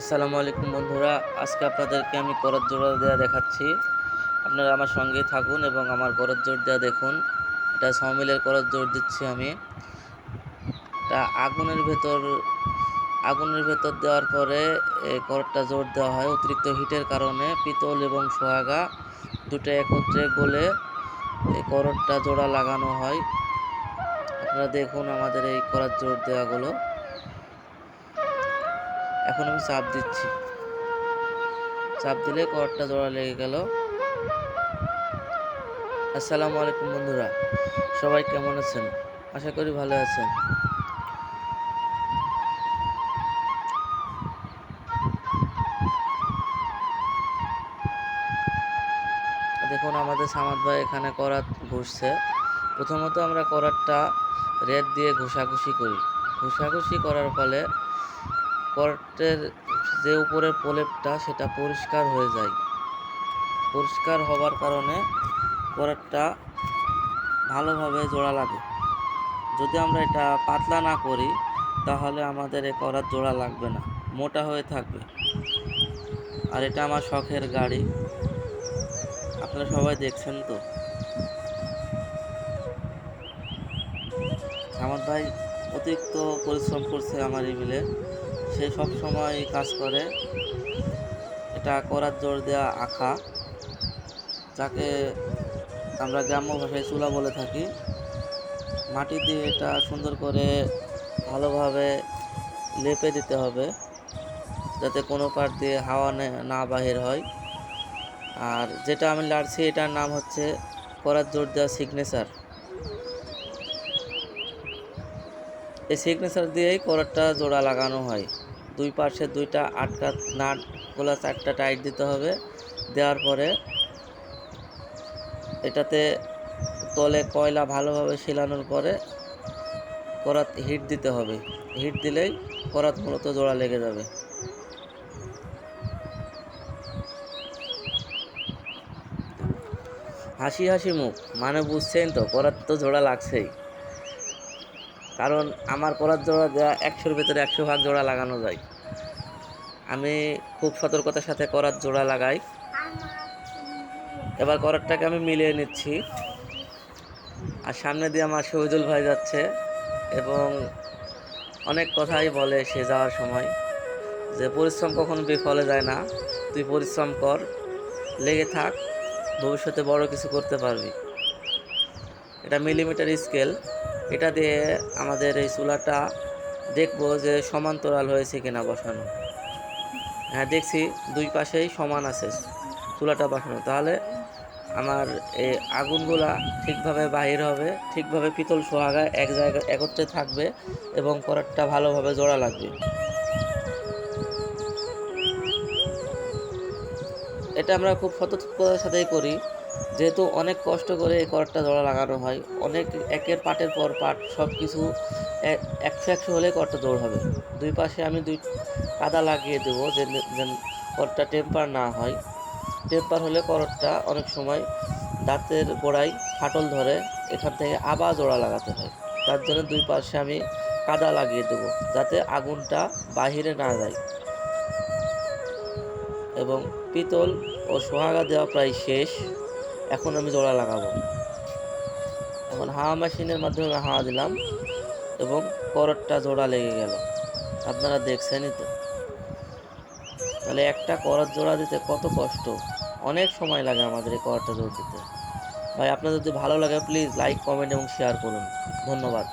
আসসালামু আলাইকুম বন্ধুরা, আজকে আপনাদেরকে আমি করত জোড়া দেওয়া দেখাচ্ছি। আপনারা আমার সঙ্গেই থাকুন এবং আমার করত জোর দেওয়া দেখুন। এটা সমিলের করত জোর দিচ্ছি আমি। এটা আগুনের ভেতর আগুনের ভেতর দেওয়ার পরে এই করতটা জোর দেওয়া হয় অতিরিক্ত হিটের কারণে। পিতল এবং সোহাগা দুটো একত্রে গলে এই করতটা জোড়া লাগানো হয়। আপনারা দেখুন আমাদের এই করত জোর দেওয়াগুলো এখন আমি চাপ দিচ্ছি। চাপ দিলে করটা জোড়া লেগে গেল। আসসালামু আলাইকুম বন্ধুরা, সবাই কেমন আছেন? আশা করি ভালো আছেন। দেখুন, আমাদের সামাদ ভাই এখানে করাত ঘুরছে প্রথমত আমরা করাতটা রেড দিয়ে ঘষাঘষি করি। ঘষাঘষি করার ফলে করাতের যে উপরের প্রলেপটা, সেটা পরিষ্কার হয়ে যায়। পরিষ্কার হবার কারণে করাতটা ভালোভাবে জোড়া লাগে। যদি আমরা এটা পাতলা না করি, তাহলে আমাদের এ করার জোড়া লাগবে না, মোটা হয়ে থাকবে। আর এটা আমার শখের গাড়ি। আপনারা সবাই দেখছেন তো? আমার ভাই অতিরিক্ত পরিশ্রম করছে আমার এই সে সব সময় কাজ করে। এটা করার জোর দেওয়া আখা যাকে আমরা গ্রাম্য ভাষায় চুলা বলে থাকি। মাটি দিয়ে এটা সুন্দর করে ভালোভাবে লেপে দিতে হবে, যাতে কোনো পার দিয়ে হাওয়া না বাহির হয়। আর যেটা আমি লাড়ছি, এটার নাম হচ্ছে করার জোর দেওয়া সিগনেচার এই সিগনেচার দিয়েই করারটা জোড়া লাগানো হয়। দুই পাশে দুইটা আটকা নাটগুলো চারটা টাইট দিতে হবে। দেওয়ার পরে এটাতে তলে কয়লা ভালোভাবে শিলানোর পরে করাত হিট দিতে হবে। হিট দিলেই করাত মূলত জোড়া লেগে যাবে। হাসি হাসি মুখ মানে বুঝছেন তো, করাত তো জোড়া লাগছেই। কারণ আমার করার জোড়া দেওয়া একশোর ভেতরে একশো ভাগ জোড়া লাগানো যায়। আমি খুব সতর্কতার সাথে করার জোড়া লাগাই। এবার করারটাকে আমি মিলিয়ে নিচ্ছি। আর সামনে দিয়ে আমার শহীদুল ভাই যাচ্ছে এবং অনেক কথাই বলে সে যাওয়ার সময় যে, পরিশ্রম কখনো বিফলে যায় না, তুই পরিশ্রম কর, লেগে থাক, ভবিষ্যতে বড় কিছু করতে পারবি। এটা মিলিমিটার স্কেল। এটা দিয়ে আমাদের এই চুলাটা দেখব যে সমান্তরাল হয়েছে কিনা বসানো। হ্যাঁ দেখছি দুই পাশেই সমান আছে চুলাটা বসানো। তাহলে আমার এই আগুনগুলা ঠিকভাবে বাহির হবে, ঠিকভাবে পিতল সোহাগা এক জায়গায় একত্রে থাকবে এবং করারটা ভালোভাবে জোড়া লাগবে। এটা আমরা খুব সতর্কতার সাথেই করি। যেহেতু অনেক কষ্ট করে এই করারটা জোড়া লাগানো হয়, অনেক একের পাটের পর পাট সব কিছু একশো একশো হলে করটা জোর হবে। দুই পাশে আমি দুই কাদা লাগিয়ে দেবো যেন করটা টেম্পার না হয়। টেম্পার হলে করটটা অনেক সময় দাঁতের গোড়ায় ফাটল ধরে, এখান থেকে আবার জোড়া লাগাতে হয়। তার জন্য দুই পাশে আমি কাদা লাগিয়ে দেবো যাতে আগুনটা বাহিরে না যায়। এবং পিতল ও সোহাগা দেওয়া প্রায় শেষ। এখন আমি জোড়া লাগাবো। এখন হাওয়া মেশিনের মাধ্যমে হাওয়া দিলাম এবং করটটা জোড়া লেগে গেল। আপনারা দেখছেনই তো। তাহলে একটা করত জোড়া দিতে কত কষ্ট? অনেক সময় লাগে আমাদের এই করটা জোড় দিতে। ভাই আপনার যদি ভালো লাগে প্লিজ লাইক কমেন্ট এবং শেয়ার করুন। ধন্যবাদ।